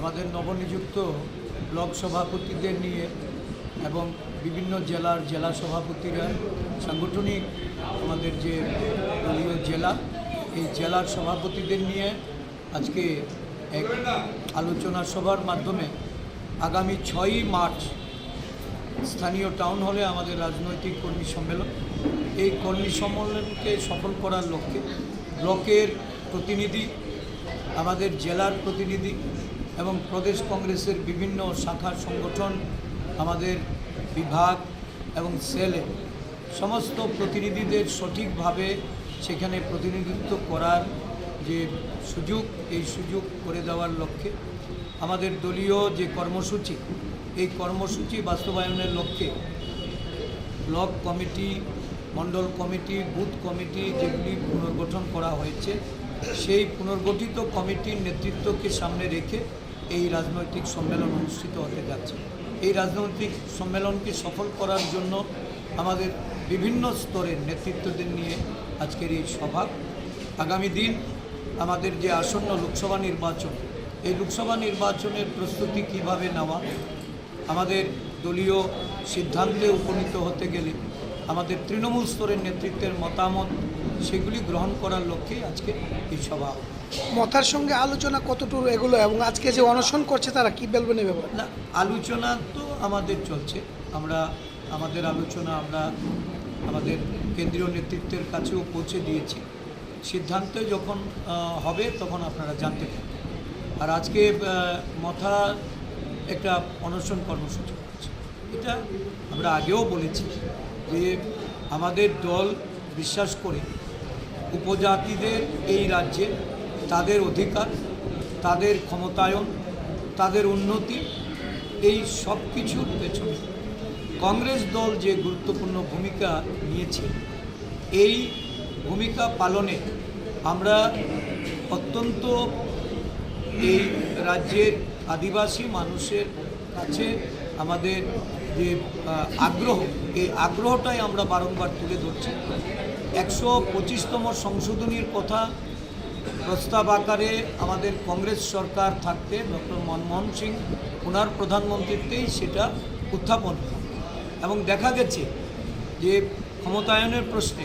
আমাদের নবনিযুক্ত ব্লক সভাপতিদের নিয়ে এবং বিভিন্ন জেলার জেলা সভাপতিরা সাংগঠনিক আমাদের যে দলীয় জেলা, এই জেলার সভাপতিদের নিয়ে আজকে এক আলোচনা সভার মাধ্যমে আগামী ছয়ই মার্চ স্থানীয় টাউন হলে আমাদের রাজনৈতিক কর্মী সম্মেলন। এই কর্মী সম্মেলনকে সফল করার লক্ষ্যে ব্লকের প্রতিনিধি, আমাদের জেলার প্রতিনিধি এবং প্রদেশ কংগ্রেসের বিভিন্ন শাখা সংগঠন, আমাদের বিভাগ এবং সেলে সমস্ত প্রতিনিধিদের সঠিকভাবে সেখানে প্রতিনিধিত্ব করার যে সুযোগ, এই সুযোগ করে দেওয়ার লক্ষ্যে আমাদের দলীয় যে কর্মসূচি, এই কর্মসূচি বাস্তবায়নের লক্ষ্যে block committee, mandal committee, booth committee যেগুলি পুনর্গঠন করা হয়েছে, সেই পুনর্গঠিত কমিটির নেতৃত্বকে সামনে রেখে এই রাজনৈতিক সম্মেলন অনুষ্ঠিত হতে যাচ্ছে। এই রাজনৈতিক সম্মেলনকে সফল করার জন্য আমাদের বিভিন্ন স্তরের নেতৃত্বদের নিয়ে আজকের এই সভা। আগামী দিন আমাদের যে আসন্ন লোকসভা নির্বাচন, এই লোকসভা নির্বাচনের প্রস্তুতি কীভাবে নেওয়া? আমাদের দলীয় সিদ্ধান্তে উপনীত হতে গেলে আমাদের তৃণমূল স্তরের নেতৃত্বের মতামত, সেগুলি গ্রহণ করার লক্ষ্যে আজকে এই সভা। মথার সঙ্গে আলোচনা কতটুকু এগুলো এবং আজকে যে অনশন করছে তারা কি বলবেন এ ব্যাপারে? না, আলোচনা তো আমাদের চলছে। আমরা, আমাদের আলোচনা আমরা আমাদের কেন্দ্রীয় নেতৃত্বের কাছেও পৌঁছে দিয়েছি। সিদ্ধান্ত যখন হবে তখন আপনারা জানতে পারবেন। আর আজকে মথা একটা অনশন কর্মসূচি করেছে এটা আমরা আগেও বলেছি যে আমাদের দল বিশ্বাস করে উপজাতিদের এই রাজ্যে তাদের অধিকার, তাদের ক্ষমতায়ন, তাদের উন্নতি, এই সব কিছুর পেছনে কংগ্রেস দল যে গুরুত্বপূর্ণ ভূমিকা নিয়েছে, এই ভূমিকা পালনে আমরা অত্যন্ত এই রাজ্যের আদিবাসী মানুষের কাছে আমাদের যে আগ্রহ, এই আগ্রহটাই আমরা বারংবার তুলে ধরছি। একশো পঁচিশতম সংশোধনীর কথা প্রস্তাব আকারে আমাদের কংগ্রেস সরকার থাকতে ডক্টর মনমোহন সিং, ওনার প্রধানমন্ত্রীতেই সেটা উত্থাপন এবং দেখা গেছে যে ক্ষমতায়নের প্রশ্নে